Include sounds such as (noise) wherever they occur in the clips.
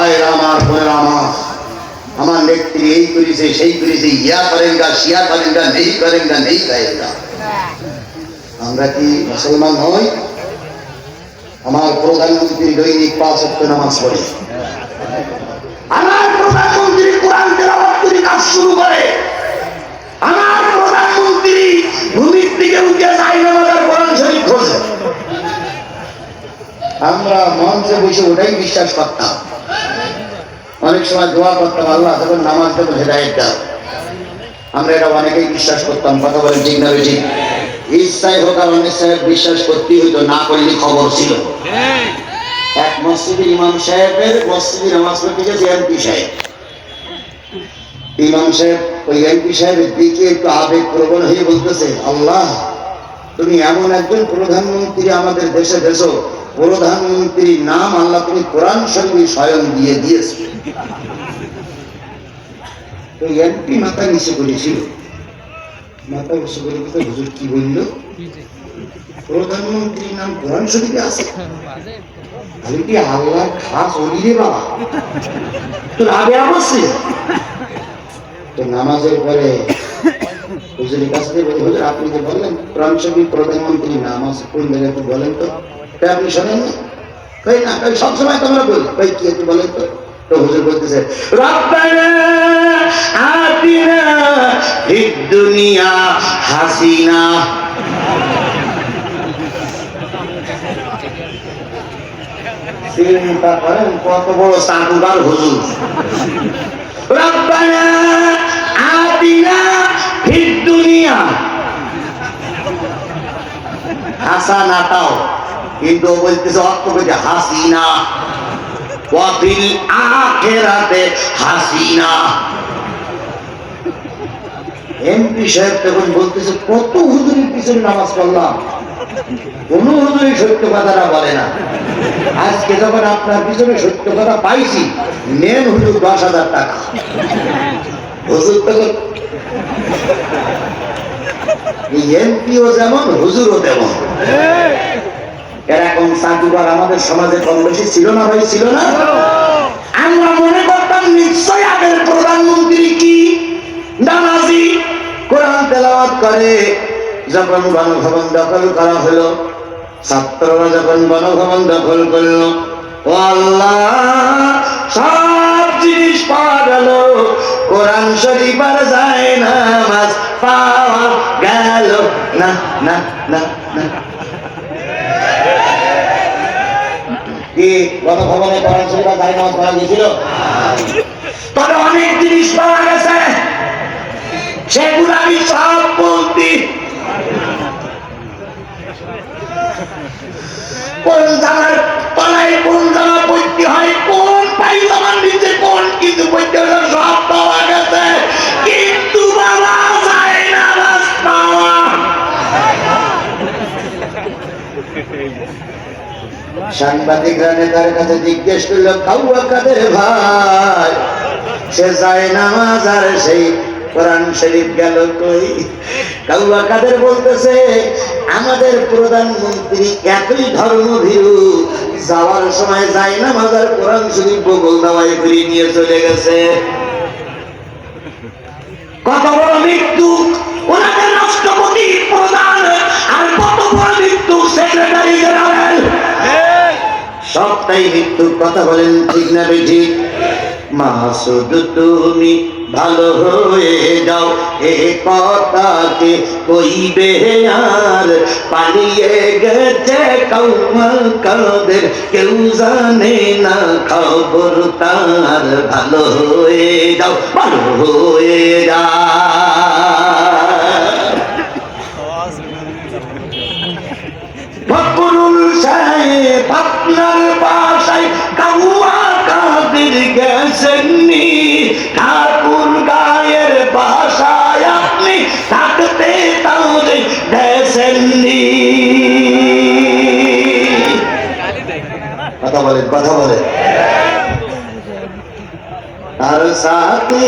ভাইরা আমার, বোনেরা আমার আমার নেত্রী এই করেছে, সেই করেছে, ইয়া করেন গা করেন গা নেই করেন গা নেই করেন গা আমরা কি মুসলমান আমার প্রধানমন্ত্রী দৈনিক পাঁচ নামাজ পড়ে। আমার প্রধানমন্ত্রী কোরআন তেলাওয়াত কাজ শুরু করে। আমার প্রধানমন্ত্রী ভূমির দিকে উঠে কোরআন শরীফ খোঁজে আমরা মঞ্চে বসে ওটাই বিশ্বাস করতাম। অনেক সময় দোয়া করতাম, আল্লাহ তখন নামাজ দেবো হেদায়ত দাও আমরা এটা অনেকেই বিশ্বাস করতাম, কথা বলেন ঠিক না ঠিক ইচ্ছায় হোক আর অনিচ্ছায় বিশ্বাস করতেই হইতো, না করলে খবর ছিল এক মসজিদের ইমাম সাহেবের মসজিদে নামাজ পড়তে গেছে এমপি সাহেব। ইমাম সাহেব ওই এমপি সাহেবের দিকে একটু আবেগ প্রবণ হয়ে বলতেছে, আল্লাহ, তুমি এমন একজন প্রধানমন্ত্রী আমাদের দেশে দেশ প্রধানমন্ত্রীর নাম আল্লাহ তুমি কোরআন শরীফে স্বয়ং দিয়ে দিয়েছ। তো এমপি মাথা নিচে মাথা করে কথা, হুজুর কি বলল? প্রধানমন্ত্রীর নাম কোরআন শরীফে আছে? আমি কি আল্লাহ খাস বাবা? তোর আগে তো নামাজের পরে হুজুরের কাছ থেকে হুজুর আপনি যে বললেন, কোরআন শরীফ, প্রধানমন্ত্রী নামাজ কোন জায়গায় বলেন তো তা? আপনি শোনেন কই না, কই সবসময় তোমরা বলি কই কি একটু বলেন তো। তো হুজুর বলতেছে, রব্বানা আতিনা ফিদ দুনিয়া হাসিনা। চিন্তা করেন, কত বড় চাকুদার হুজুর। রব্বানা আতিনা ফিদ দুনিয়া হাসানাতাও। কিন্তু বলতেছে, অর্থ বলছে হাসিনা। ওয়াফিল আখেরাতে হাসিনা। এমপি সাহেব তখন বলতেছে, কত হুজুরের পিছনে নামাজ পড়লাম? কোন হুজুরি সত্য কথাটা বলে না। আজকে যখন আপনার পিছনে সত্য কথা পাইছি নেন হুজুর দশ হাজার টাকা। হুজুর তখন এমপিও যেমন, হুজুরও তেমন। এরকম চাকুবার আমাদের সমাজে কম বেশি ছিল না ভাই ছিল না? আমরা মনে করতাম নিশ্চয় আগের প্রধানমন্ত্রী কি? নামাজি, কোরআন তেলাওয়াত করে, যখন গণভবন দখল করা হলো, ছাত্ররা যখন গণভবন দখল করল, ও আল্লাহ, সব জিনিস পাওয়া গেল। কোরআন শরীফ যায় নামাজ পাওয়া গেল। না না না না। কি গণভবনে কোরআন শরীফ যায় নামাজ পড়া গেছিল তবে অনেক জিনিস পাওয়া গেছে। সেগুলো আমি সব বলতি কোন জামার তলায় কোন জামা পড়তে হয়, কোন পাইজামার নিচে কোন কিন্তু পড়তে হলে সব পাওয়া গেছে। কিন্তু সাংবাদিকরা নেতার কাছে জিজ্ঞেস করল কাউয়া কাদের ভাই? সে যায় নামাজ, আর সেই কোরআন শরীফ গেল কই? কাউয়া কাদের বলতেছে, আমাদের প্রধানমন্ত্রী এতই ধর্মভীরু, যাওয়ার সময় যায় না আর কোরআন শরীফ বগল দাওয়াই ফিরিয়ে নিয়ে চলে গেছে। কত বড় মৃত্যু, ওনাদের রাষ্ট্রপতি প্রধান আর কত বড় মৃত্যু, সেক্রেটারি জেনারেল। সবটাই মৃত্যুর কথা বলেন ঠিক না বেঠি? মাসুদ তুমি ভালো হয়ে যাও, এ কথাকে কইবে আর পালিয়ে গেছে কৌমা কাদের। কেউ জানে না খবর তার, ভালো হয়ে যাও, ভালো হয়ে যা বলেন, কথা বলেন। আর সাথে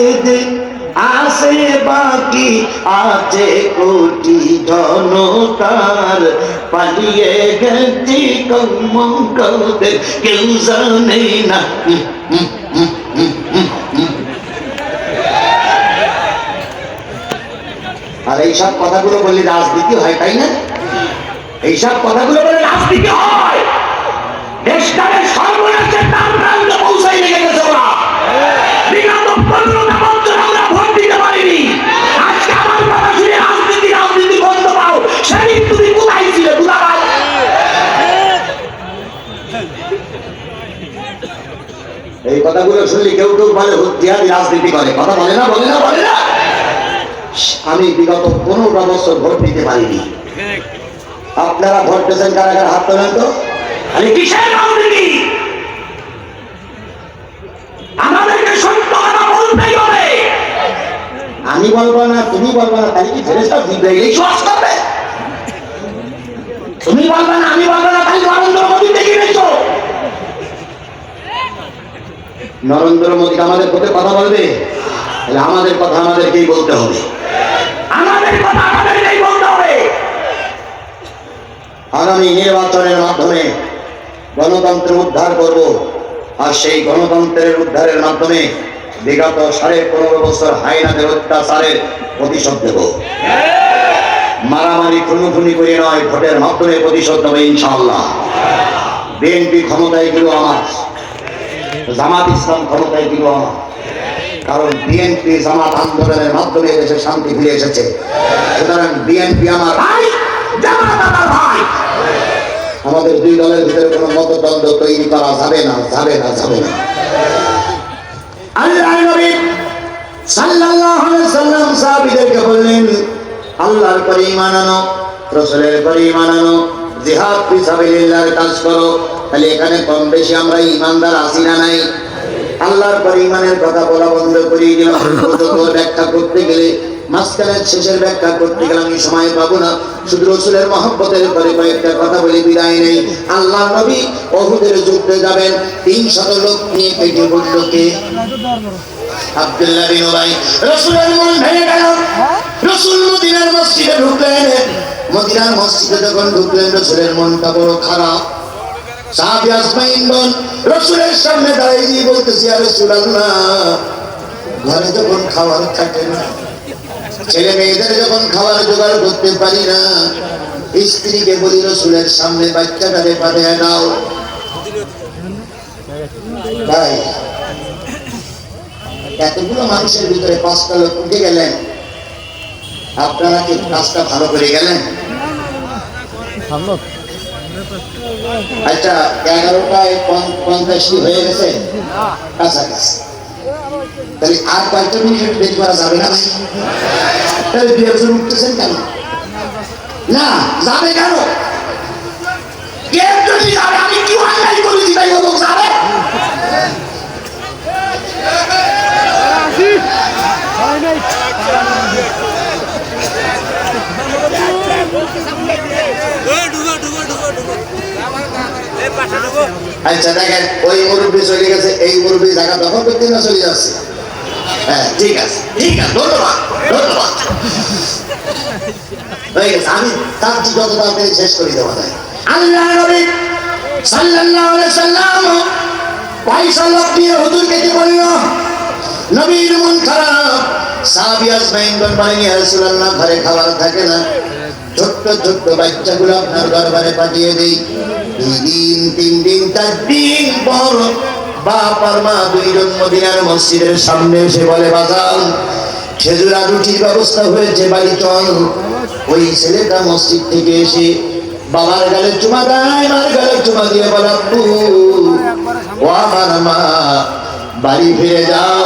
আসে বাকি আছে কোটি জনতার পালিয়ে গেছি কৌমদের কেউ জানে না। আর এইসব কথাগুলো বললে রাজনীতি হয়, তাই না? এইসব কথাগুলো বলে রাজনীতি হয়। এই কথাগুলো শুনলে কেউ কেউ বলে হুতিয়ারি রাজনীতি করে। কথা বলে না বলে না বলে না। আমি বিগত পনেরোটা বছর ভোট দিতে পারিনি। আপনারা ভোট দিয়েছেন কারা কারা হাত তোলেন তো? আরে কিসের রাজনীতি? আমাদেরকে সত্য কথা বলতেই হবে। আমি বলব না তুমি বলব না তাহলে কি ফেরেস্তা জিব্রাইল শ্বাস করবে তুমি বলবে না আমি বলব না তাহলে নরেন্দ্র মোদী দেখে নিয়েছো নরেন্দ্র মোদী আমাদের পথে কথা বলবে? তাহলে আমাদের কথা আমাদেরকেই বলতে হবে। আমাদের কথা আমাদেরকেই বলতে হবে। আগামী নির্বাচনের মাধ্যমে গণতন্ত্র উদ্ধার করব। আর সেই গণতন্ত্রের উদ্ধারের মাধ্যমে বিগত সাড়ে পনেরো বছর হাইনাদের অত্যাচারের প্রতিশোধ দেব মারামারি খুনুখুনি করে নয়, ভোটের মাধ্যমে প্রতিশোধ দেবে ইনশাআল্লাহ। বিএনপি ক্ষমতায় গেল আমার, জামাত ইসলাম ক্ষমতায় গেল আমার। কারণ বিএনপি জামাত আন্দোলনের মাধ্যমে দেশে শান্তি ফিরে এসেছে। সুতরাং বিএনপি আমার ভাই, জামাত আমার ভাই। আমাদের দুই দলের ভিতরে কোনো মতদ্বন্দ্ব তৈরি করা যাবে না যাবে না যাবে না। আল্লাহ আল্লাহর পরে কাজ করো, তাহলে এখানে কম বেশি আমরা নাই? আল্লাহর কথা বলা বন্ধ করি দিলাম। ব্যাখ্যা করতে গেলে মাঝখানে শেষের ব্যাখ্যা করতে আমি সময় পাবো না। শুধু রসুলের মহব্বতের পরে কয়েকটা কথা বলে, বিদায় নেই। আল্লাহ নবী অহুদের যুদ্ধে যাবেন, তিন শত লোক নিয়ে পেটে বলল কে আব্দুল্লাহ বিন উবাই, রাসূলের মন ভেঙে গেল। রাসূল মদিনার মসজিদে ঢুকলেন। মদিনার মসজিদে যখন ঢুকলেন, রাসূলের মনটা বড় খারাপ। সাহাবী আজমাইন বল রাসূলের সামনে দাঁড়িয়ে বলতেছি ইয়া রাসূলুল্লাহ ঘরে যখন খাবার থাকে না ছেলে মেয়েদের যখন খাবার জোগাড় করতে পারি না, স্ত্রীকে বলি, রসুলের সামনে বাচ্চাটারে পাঠিয়ে দাও। তাই এতগুলো মানুষের ভিতরে পাঁচটা লোক উঠে গেলেন। আপনারা কি কাজটা ভালো করে গেলেন? আচ্ছা এগারোটায় পঞ্চ- পঞ্চাশটি হয়ে গেছে? কাছাকাছি। তাহলে আর কয়েকটা মিনিট বের করা যাবে না ভাই? তাহলে দু একজন উঠতেছেন কেন? না, যাবে কেন? যদি আমি কি যাবে? আচ্ছা দেখেন, ওই চলে গেছে, এই জায়গা দখল করতে না চলে যাচ্ছে। হ্যাঁ ঠিক আছে ঠিক আছে, ধন্যবাদ ধন্যবাদ। ঘরে খাবার থাকে না। ছোট্ট ছোট্ট বাচ্চাগুলো আপনার দরবারে পাঠিয়ে দেই। তিন দিন দিন পর মা মসজিদের সামনে বলে হয়েছে বাড়ি চল। ওই মসজিদ থেকে এসে বাবার চুমা মার চুমা বলে বাড়ি ফিরে যাও।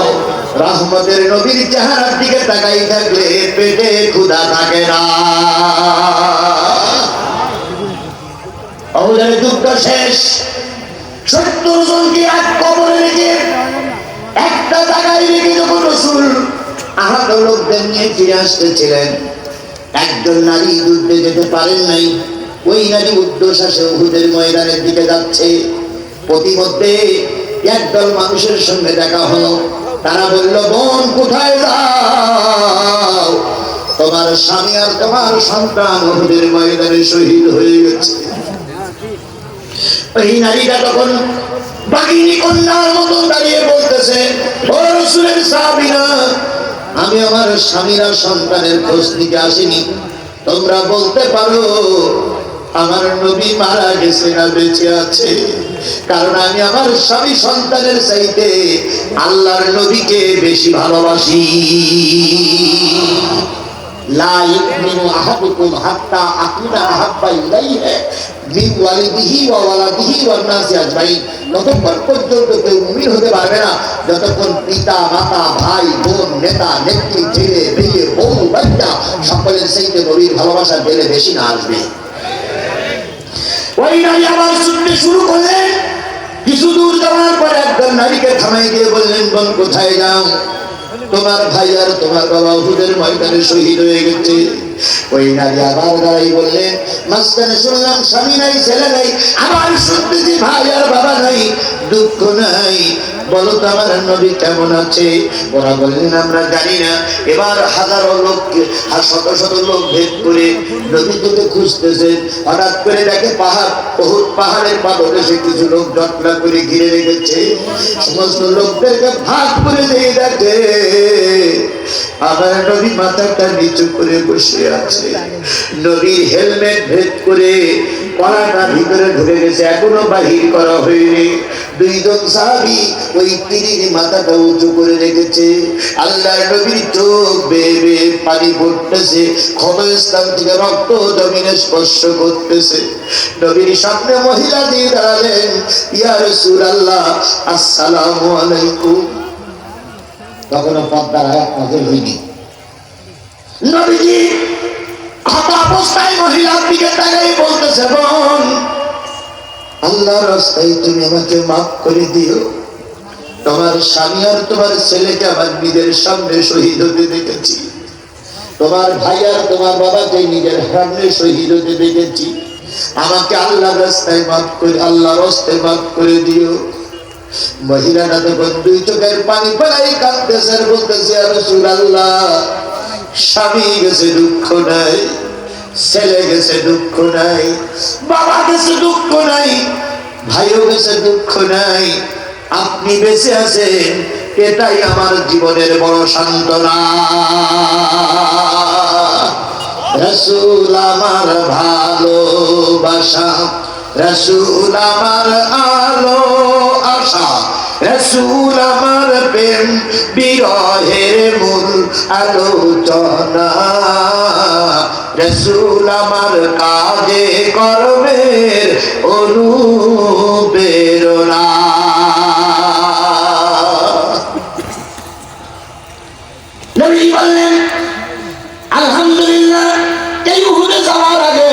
রহমতের নবীর চেহারার দিকে তাকাই থাকলে পেটে ক্ষুধা থাকে না অহুদের দুঃখ শেষ। সত্তর জনকে এক কবরে রেখে একটা জায়গায় রেখে যখন রসুল। আহত লোকদের নিয়ে ফিরে আসতেছিলেন। একজন নারী যুদ্ধে যেতে পারেন নাই। ওই নারী উদ্দেশ্য উহুদের ময়দানের দিকে যাচ্ছে। প্রতিমধ্যে একদল মানুষের সঙ্গে দেখা হলো। তারা বলল, বোন, কোথায় যাও? তোমার স্বামী আর তোমার সন্তান উহুদের ময়দানে শহীদ হয়ে গেছে। ওই নারীটা তখন বাগিনী কন্যার মতো দাঁড়িয়ে বলতেছে আমি আমার স্বামীরা সন্তানের খোঁজ নিতে আসিনি। তোমরা বলতে পারো, আমার নবী মারা গেছে না বেঁচে আছে। কারণ আমি আমার স্বামী সন্তানের চাইতে আল্লাহর নবীকে বেশি ভালোবাসি। লা আহাদুকুম হাত্তা আকুনা আহাব্বা ইলাইহি। হতে পারবে না। যতক্ষণ পিতা, মাতা, ভাই, বোন, নেতা ভালোবাসা বেশি না আসবে। ওই নারী আবার ছুটতে শুরু কিছু দূর নারীকে থামাই দিয়ে বললেন কোথায় যাও? তোমার ভাই আর তোমার বাবা উহুদের ময়দানে শহীদ হয়ে গেছে। ওই নারী আবার দাঁড়াই বললেন মাঝখানে শুনলাম স্বামী নাই, ছেলে নাই, আমার সত্যি ভাই আর বাবা নাই, দুঃখ নাই বলো তো আমার নবী কেমন আছে? ওরা বললেন, আমরা জানি না। এবার হাজারো লোক, আর শত শত লোক ভেদ করে নদী দুটো খুঁজতেছে। হঠাৎ করে দেখে পাহাড়, বহুত পাহাড়ের পাদদেশে কিছু লোক যত্ন করে ঘিরে রেখেছে। সমস্ত লোকদেরকে ভাগ করে দিয়ে দেখে। আবার নবী মাথাটা নিচু করে বসে আছে। নবীর হেলমেট ভেদ করে কলাটা ভিতরে ঢুকে গেছে। এখনও বাহির করা হয়নি। দুইজন সাহাবি ওই তিরির মাথাটা করে রেখেছে। আল্লাহ নবীর চোখ বেয়ে পানি পড়তেছে রক্ত জমিনে স্পর্শ করতেছে। নবীর সামনে মহিলা দিয়ে দাঁড়ালেন, ইয়া নবীজি ক্ষত অবস্থায় মহিলার দিকে তাকাই বলতেছে আল্লাহ রাস্তায় তুমি আমাকে মাফ করে দিও। তোমার স্বামী আর তোমার ছেলেকে আমার নিজের সামনে শহীদ হতে দেখেছি। তোমার ভাই আর তোমার বাবাকে নিজের সামনে শহীদ হতে দেখেছি। আমাকে আল্লাহ রাস্তায় মাফ করে আল্লাহ রাস্তায় মাফ করে দিও। মহিলাটা তখন দুই চোখের পানি ফেলাই কাঁদতেছে আর বলতেছে আর আল্লাহ স্বামী গেছে দুঃখ নাই। ছেলে গেছে দুঃখ নাই বাবা গেছে দুঃখ নাই ভাইও গেছে দুঃখ নাই। আপনি বেঁচে আছেন, এটাই আমার জীবনের বড় সান্ত্বনা। রসুল আমার ভালোবাসা, রসুল আমার আলো আশা, রসুল আমার প্রেম, বিরহের মূল আলোচনা। রসুল আমার কাজে কর্মের অনুপ্রেরণা। নবী বললেন, আলহামদুলিল্লাহ, এই উহুদে যাওয়ার আগে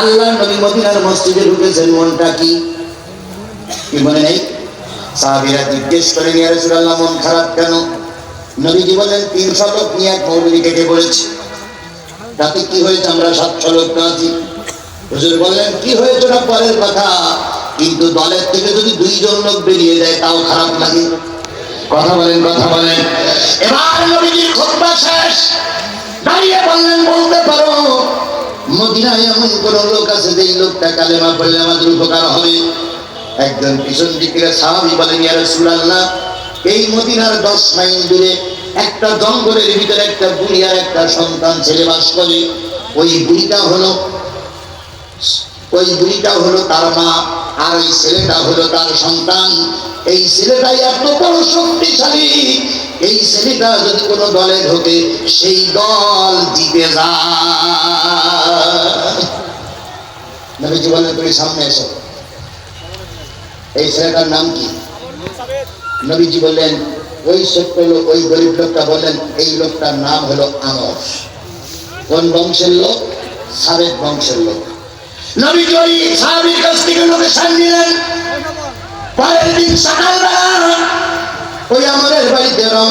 আল্লাহ নবী মদিনার মসজিদে ঢুকেছেন, মনটা কি? কি মনে নেই? জিজ্ঞেস করেন মন খারাপ কেন? নবীজি বলেন, তিন শতক নিয়ে এক মৌলবি পড়েছে তাতে কি হয়েছে আমরা শতক আছি? হুজুর বললেন, কি হয়েছে না পরের কথা? কিন্তু দলের থেকে যদি দুইজন লোক বেরিয়ে যায়, তাও খারাপ লাগে। কথা বলেন কথা বলেন। এবার নবীজির খুতবা শেষ। দাঁড়িয়ে বললেন, বলতে পারো, মদিনায় এমন কোন লোক আছে যে লোকটা কালেমা পড়লে আমাদের উপকার হবে? একজন পিছন দিকে সাহাবি বলেন, ইয়া রাসূলুল্লাহ, এই মদিনার দশ মাইল দূরে একটা জঙ্গলের ভিতরে একটা বুড়ি আর একটা সন্তান ছেলে বাস করে। ওই বুড়িটা হলো, ওই বুড়িটা হলো তার মা আর ওই ছেলেটা হলো তার সন্তান। এই ছেলেটাই এত বড় শক্তিশালী। এই ছেলেটা যদি কোনো দলে ঢোকে, সেই দল জিতে যায়। নবীজি বলেন তুমি সামনে এসো। এই ছেলেটার নাম কি? নবীজি বললেন ওই ছোট্ট লোক, ওই গরিব লোকটা বললেন, এই লোকটার নাম হলো আমর কোন বংশের লোক? সাবেক বংশের লোক। দিন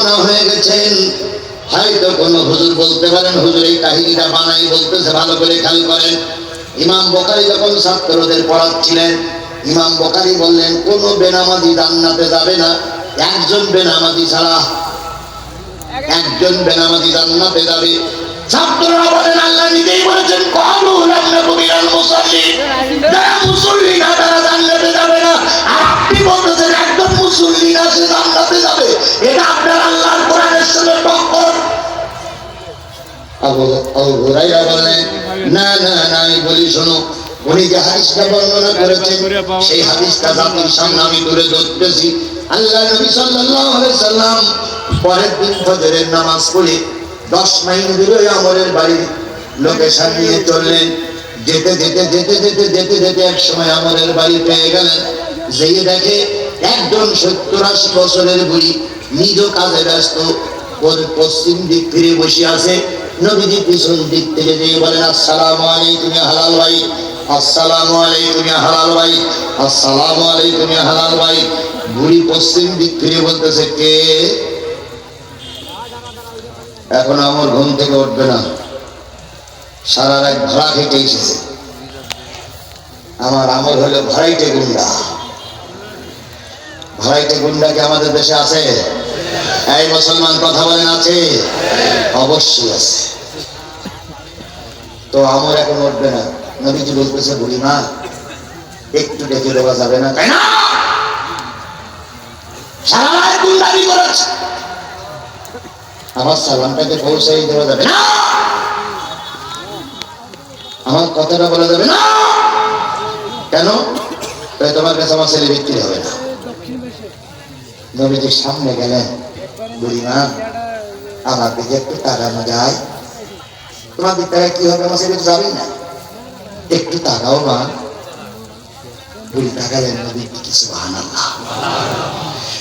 হয়ে গেছেন। কোনো হুজুর বলতে পারেন ভালো করেন। ইমাম বকারি যখন ছাত্রদের পড়াচ্ছিলেন, ইমাম বকারি বললেন, কোনো বেনামাজি জান্নাতে যাবে না। একজন বেনামাজি ছাড়া একজন বেনামাজি জান্নাতে যাবে। ছাত্ররা বলেন আল্লাহ নিজেই বলেছেন কবু লামনা কবিরাল মুসাল্লি। যারা মুসল্লি না তারা জান্নাতে যাবে না। আর আপনি বলতেছেন একজন মুসল্লি না সে জান্নাতে যাবে। এটা আপনার আল্লাহর কোরআনের সাথে টক্কর। আবু আবু হুরাইরা বললেন না না না আমি বলি শোনো উনি যে হাদিসটা বর্ণনা করেছেন সেই হাদিসটা জাতির সামনে আমি তুলে ধরতেছি। আল্লাহ নবী সাল্লাল্লাহু আলাইহি সাল্লাম পরের দিন ফজরের নামাজ পড়ে দশ মাইল দূরে আমরের বাড়ির লোকেশন নিয়ে চললেন। যেতে যেতে যেতে যেতে যেতে যেতে এক সময় আমরের বাড়ি পেয়ে গেলেন। যেয়ে দেখে একজন সত্তর আশি বছরের বুড়ি নিজ কাজে ব্যস্ত, ওর পশ্চিম দিক ফিরে বসে আছে। নবীজি পিছন দিক থেকে যেয়ে বলেন, আসসালামু আলাইকুম হালাল ভাই আসসালামু আলাইকুম হালাল ভাই আসসালামু আলাইকুম হালাল ভাই বুড়ি পশ্চিম দিক ফিরে বলতেছে কে? এখন আমার ঘুম থেকে উঠবে না। সারা রাত ভাড়া খেতে এসেছে। আমার আমল হলো ভাড়াইটে গুন্ডা। ভাড়াইটে গুন্ডা কি আমাদের দেশে আছে? এই মুসলমান কথা বলেন, আছে? অবশ্যই আছে। তো আমার এখন উঠবে না। নবীজি বলতেছে বুড়ি মা একটু ডেকে দেওয়া যাবে না, তাই না? আমার সালামটাকে পৌঁছাই দেওয়া যাবে। না! আমার কথাটা বলা যাবে না! কেন? তোমার কাছে আমার ছেলে বিক্রি হবে না। নবীজির সামনে গেলেন বুড়িমা, আমার দিকে একটু তাকানো যায়। তোমার দিক থেকে কি হবে আমার ছেলে যাবেই না। একটু তাকাও মা। বুড়ি তাকালেন নবীর দিকে সুবহান আল্লাহ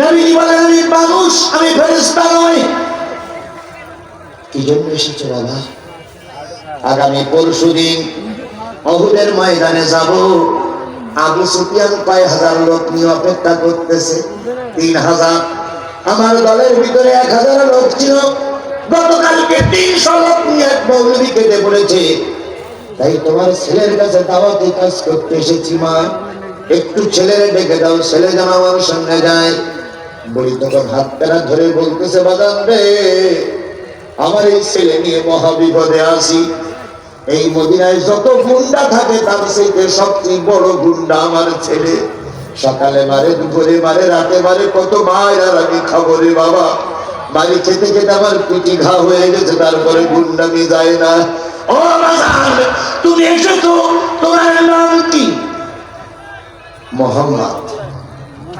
বলেন, আমি মানুষ, আমি ফেরেশতা নই। কি জন্য এসেছ বাবা? আগামী পরশু দিন অহুদের ময়দানে যাব। আবু সুফিয়ান কয় হাজার লোক নিয়ে অপেক্ষা করতেছে। তিন হাজার। আমার দলের ভিতরে এক হাজার লোক ছিল। গতকালকে তিনশো লোক নিয়ে এক মৌলবী কেটে পড়েছে। তাই তোমার ছেলের কাছে দাওয়াতি কাজ করতে এসেছি মা। একটু ছেলের ডেকে দাও, ছেলে যেন আমার সঙ্গে যায়। বলি তখন হাত পেরা ধরে বলতেছে, বাদাম রে, আমার এই ছেলে নিয়ে মহাবিপদে আসি এই মদিনায় যত গুন্ডা থাকে, তার সেইতে সবচেয়ে বড় গুন্ডা আমার ছেলে। সকালে মারে, দুপুরে মারে, রাতে মারে, কত মায়ের আর আমি খাব রে বাবা। বাড়ি খেতে খেতে আমার পিটি ঘা হয়ে গেছে, তারপরে গুন্ডামি যায় না। ও তুমি এসেছ, তোমার নাম কি? মোহাম্মদ,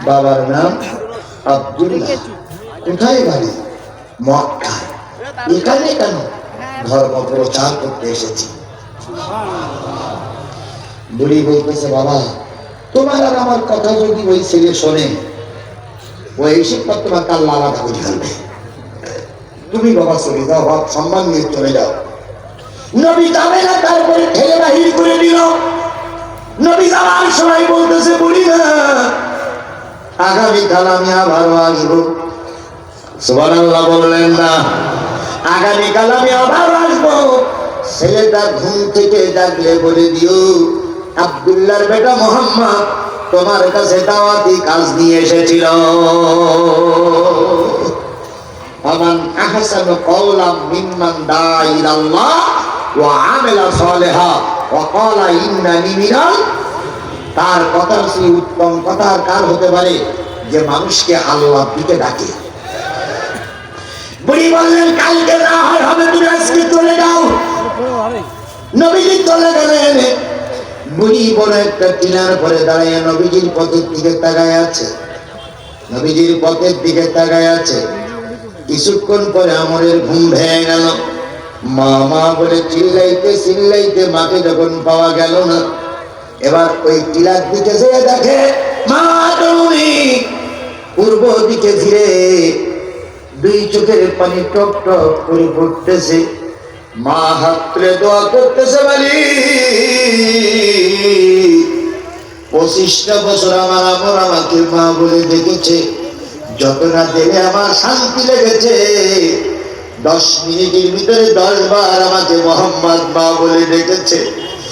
বাবার নাম আব্দুল্লাহ, কোথায় বাড়ি? মক্কা এখানে কেন ধর্ম প্রচার করতে এসেছি? বুড়ি বলতেছে, বাবা, তোমার আর আমার কথা যদি ওই ছেলে শোনে, ও এই শিক্ষা তোমাকে আল্লাহ আলাদা করে ফেলবে তুমি বাবা চলে যাও, বাপ, সম্মান নিয়ে চলে যাও। নবী যাবে না, তারপরে ঠেলে বাহির করে দিল। নবী যাওয়ার সময় বলতেছে, বুড়ি না আগামীকাল আমি আবারও আসব। সুবহানাল্লাহ বললেন, না আগামীকাল আমি আবার আসব। ছেলেটা ঘুম থেকে ডাকলে বলে, দিও, আব্দুল্লাহর বেটা মোহাম্মদ তোমার কাছে দাওয়াতি কাজ নিয়ে এসেছিল। আমান আহসানু কওলাম মিম্মান দাআ ইলাল্লাহ ওয়া আমিলা সালিহা ওয়া ক্বালা ইন্নানি মিনাল তার কথা সেই উত্তম কথা আর কার হতে পারে যে মানুষকে আল্লাহর দিকে ডাকে। বুড়ি পথের দিকে তাকায় আছে। নবীজির পথের দিকে তাকায় আছে। কিছুক্ষণ পরে আমরের ঘুম ভেঙে গেল। মা মা বলে, চিল্লাইতে চিল্লাইতে মাকে যখন পাওয়া গেল না এবার ওই টিলার দিকে যেয়ে দেখে মা পূর্ব দিকে ফিরে দুই চোখের পানি টপ টপ করে পড়তেছে। মা হাত দোয়া করতেছে বলি পঁচিশটা বছর আমার আমর আমাকে মা বলে দেখেছে। যত না দেবে আমার শান্তি লেগেছে। দশ মিনিটের ভিতরে দশ বার আমাকে মোহাম্মদ মা বলে ডেকেছে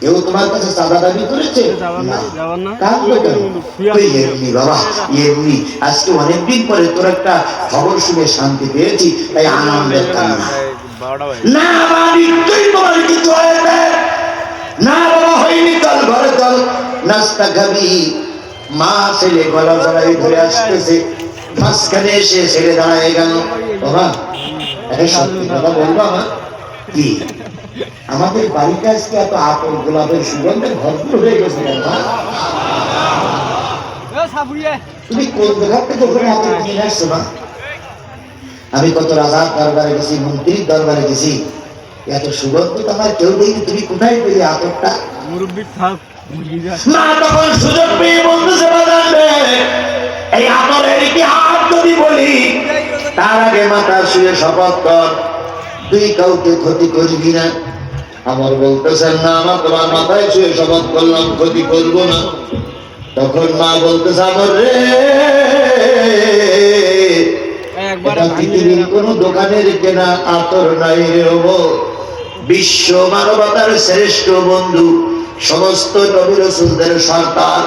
কেউ তোমার কাছে চাঁদা দাবি করেছে? এমনি বাবা এমনি। আজকে অনেকদিন পরে তোর একটা খবর শুনে শান্তি পেয়েছি তাই আনন্দের কান্না না মা নিশ্চয়ই তোমার কিছু হয়েছে। না বাবা হয়নি চল ঘরে চল নাস্তা খাবি। মা ছেলে গলা জড়াই ধরে আসতেছে। মাঝখানে এসে ছেলে দাঁড়ায় গেল। বাবা একটা সত্যি কথা বলব আমার কি? আমাদের বাড়িতে আজকে এত আপন গোলাপের সুগন্ধে ভরপুর হয়ে গেছে তুমি কোন জায়গা থেকে ওখানে আপন নিয়ে আসছো মা? আমি কত রাজার দরবারে গেছি মন্ত্রীর দরবারে গেছি। এত সুগন্ধ তো আমার কেউ দেখি তুমি কোথায় পেলে আতরটা মুরব্বী থাক মা তখন সুযোগ পেয়ে বলতেছে বাজান রে, এই আতরের ইতিহাস যদি বলি তার আগে মাথা শুয়ে শপথ কর। তুই কাউকে ক্ষতি করবি না। আমার বলতেছেন না আমার তোমার মাথায় শুয়ে শপথ করলাম ক্ষতি করব না তখন মা বলতেছে আমার রে এটা পৃথিবীর কোন দোকানের কেনা আতর নাই রে। বিশ্ব মানবতার শ্রেষ্ঠ বন্ধু সমস্ত নবী রসুলদের সরকার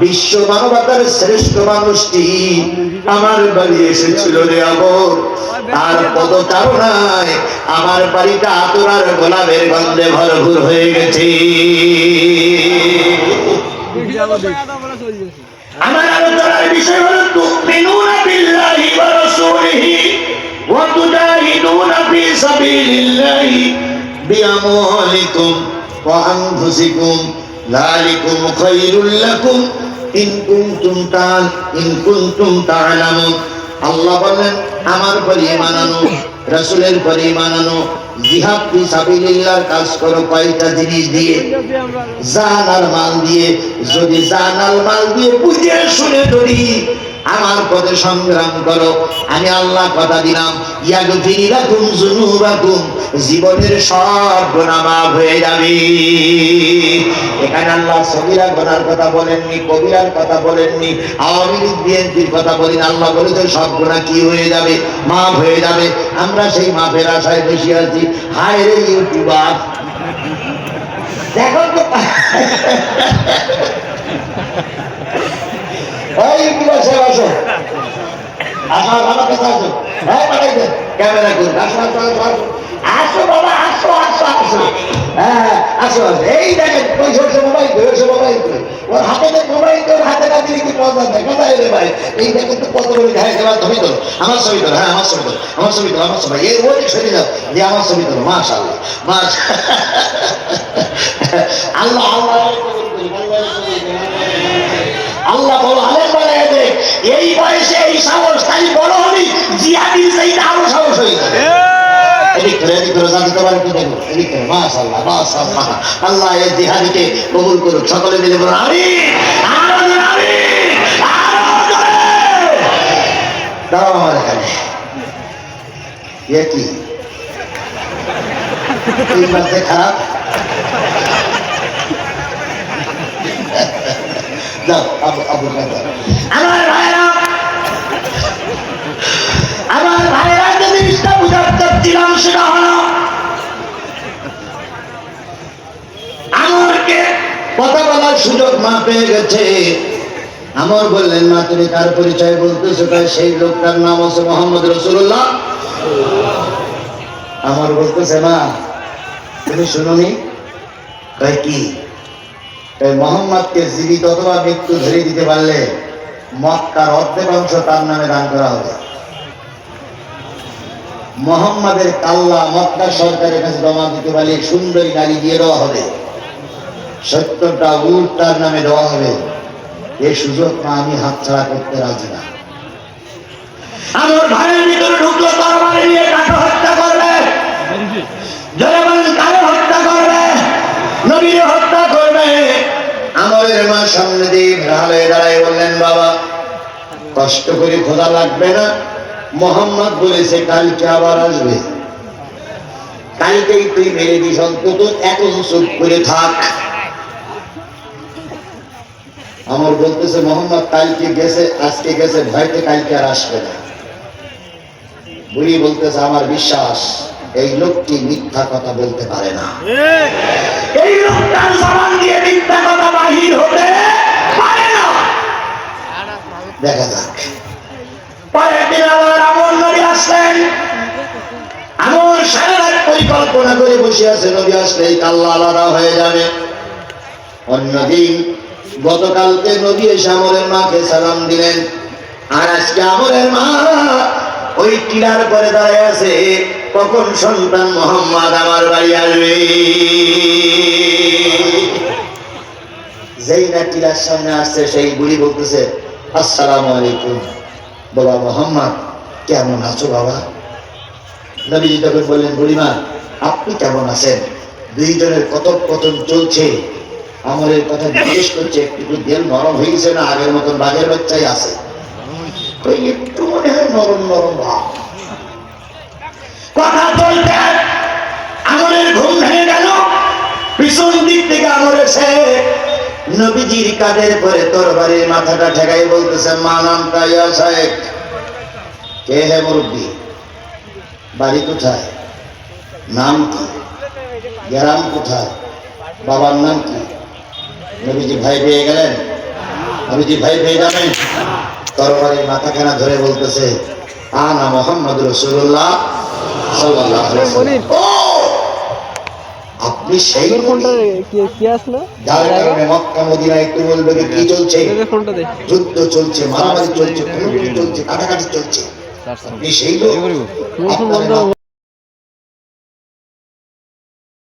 বিশ্ব মানবতার শ্রেষ্ঠ মানুষটি আমার বাড়ি এসেছিল রে আমর তার পদচারণায় আমার বাড়িটা আতরার গোলাপের গন্ধে ভরপুর হয়ে গেছে। আমার আলোচনার বিষয় হলো, তুমিনুনা বিল্লাহি ওয়া রাসূলিহি ওয়া ফি সাবিলিল্লাহি ওয়া আনফুসিকুম। লাকুম। ইন কুনতুম তা'ল ইন কুনতুম আল্লাহ বলেন আমার পরে মানানো, রাসূলের পরে মানানো, জিহাদ ফি কাজ করো কয়টা জিনিস দিয়ে। জান মাল দিয়ে, যদি জান মাল দিয়ে বুঝে শুনে ধরি আমার পথে সংগ্রাম করো। আমি আল্লাহ কথা দিলাম ইয়াগফিরি লাকুম যুনুবাকুম, জীবনের সব গুনাহ মাফ হয়ে যাবে। এখানে আল্লাহ সগীরা গুনার কথা বলেননি, কবিরার কথা বলেননি, আওয়ামী লীগ বিএনপির কথা বলেন, আল্লাহ বলেছে সব গুনাহ কি হয়ে যাবে, মাফ হয়ে যাবে। আমরা সেই মাফের আশায় বসে আছি। হায় রে ইউটিউবার। দেখো তো। এই ইউটিউবার সাহেব আসো আমার কাছে আসো হ্যাঁ আসো আসো আসো বাবা হ্যাঁ আসো এই দেখেন সরষে মোবাইল তো মোবাইল হাতে মোবাইল তোর হাতে না কি পয়সা দেয় কোথায় রে ভাই? এই দেখেন তো, কত বড় হ্যাঁ আমার ছবি তোলো হ্যাঁ আমার ছবি আমার ছবি তোলো, আমার ছবি এর ওই ছবি দাও। যে আমার ছবি তোলো মাশ (laughs) আল্লাহ আল্লাহ আল্লাহ বড় আলেম বানায় দে এই বয়সে এই সাহস তাই বড় হলি জিহাদি সেইটা আরও সাহস হয়ে যাবে। এদিক করে এদিক করে জানতে পারে কি দেখো? এদিক করে মাশাআল্লাহ মাশাআল্লাহ। আল্লাহ এই জিহাদিকে কবুল করুক। সকলে মিলে বলুন আমি আমার এখানে। এ কি? খারাপ? দাও আবু আবু আমার ভাইরা আমার ভাইরা যে জিনিসটা বুঝাতে চাচ্ছিলাম সেটা হলো আমাকে কথা বলার সুযোগ মা পেয়ে গেছে। আমার বললেন না তুমি কার পরিচয় বলতেছো? তাই সেই লোকটার নাম হচ্ছে মোহাম্মদ রসুল্লাহ আমার বলতেছে মা তুমি শুনুনি? তাই কি? তাই মোহাম্মদকে জীবিত অথবা মৃত্যু ধরে দিতে পারলে মক্কার অর্ধেক অংশ তার নামে দান করা হবে। মোহাম্মদের কাল্লা মক্কা সরকারের কাছে জমা দিতে পারলে সুন্দরী নারী দিয়ে দেওয়া হবে। সত্তরটা উট তার নামে দেওয়া হবে। এই সুযোগ না আমি হাতছাড়া করতে রাজি না। আমার ভাইয়ের ভিতরে ঢুকলো, তরবারি নিয়ে কাকে হত্যা করবে? সামনে দিয়ে ঢাল হয়ে দাঁড়ায় বললেন বাবা কষ্ট করে খোদা লাগবে না। মোহাম্মদ বলেছে কালকে আবার আসবে। কালকেই তুই মেরে দিস অন্তত এখন চুপ করে থাক। আমার বলতেছে মোহাম্মদ কালকে গেছে আজকে গেছে ভয়তে কালকে আর আসবে না। বুড়ি বলতেছে আমার বিশ্বাস এই লোকটি মিথ্যা কথা বলতে পারে না। এই লোকটার দেখা যাক পরের দিন আবার আমর নবী আসলেন। আমার সারা রাত পরিকল্পনা করে বসে আছে নবী আসলে কাল্লা আলাদা হয়ে যাবে। অন্যদিন গতকালকে নবী এসে আমরের মাকে সালাম দিলেন। আর আজকে আমরের মা ওই টিলার পরে দাঁড়িয়ে আছে। কখন সন্তান মোহাম্মদ আমার বাড়ি আসবে? যেই না টিলার সামনে আসছে, সেই বুড়ি বলতেছে আসসালামু আলাইকুম। বাবা মোহাম্মদ, কেমন আছো বাবা? নবীজি তখন বললেন, বুড়িমা, আপনি কেমন আছেন? দুইজনের কথোপকথন চলছে। আমরের কথা জিজ্ঞেস করছে, একটু দেল নরম হয়ে গেছে না, আগের মতন বাঘের বাচ্চাই আছে। একটু মনে হয় নরম নরম ভাব কথা চলতে আমরের ঘুম ভেঙে গেল, পিছন দিক থেকে আমর এসে নবীজির কাঁধের পরে তরবারির মাথাটা ঠেকাই বলতেছে মা নামটা ইয়া সাহেব। কে হে মুরব্বী? বাড়ি কোথায়? নাম কি? গ্রাম কোথায়? বাবার নাম কি? নবীজি ভাই পেয়ে গেলেন। নবীজি ভাই পেয়ে যাবেন। তরবারির মাথাখানা ধরে বলতেছে আনা মোহাম্মদ রসুল্লাহ ও আপনি সেই ফোনটা নবী? কি কি আসলো? যার কারণে মক্কা মদিনা একটু বলবে যে কি চলছে? যুদ্ধ চলছে মারামারি চলছে চলছে কাটাকাটি চলছে। আপনি সেই লোক।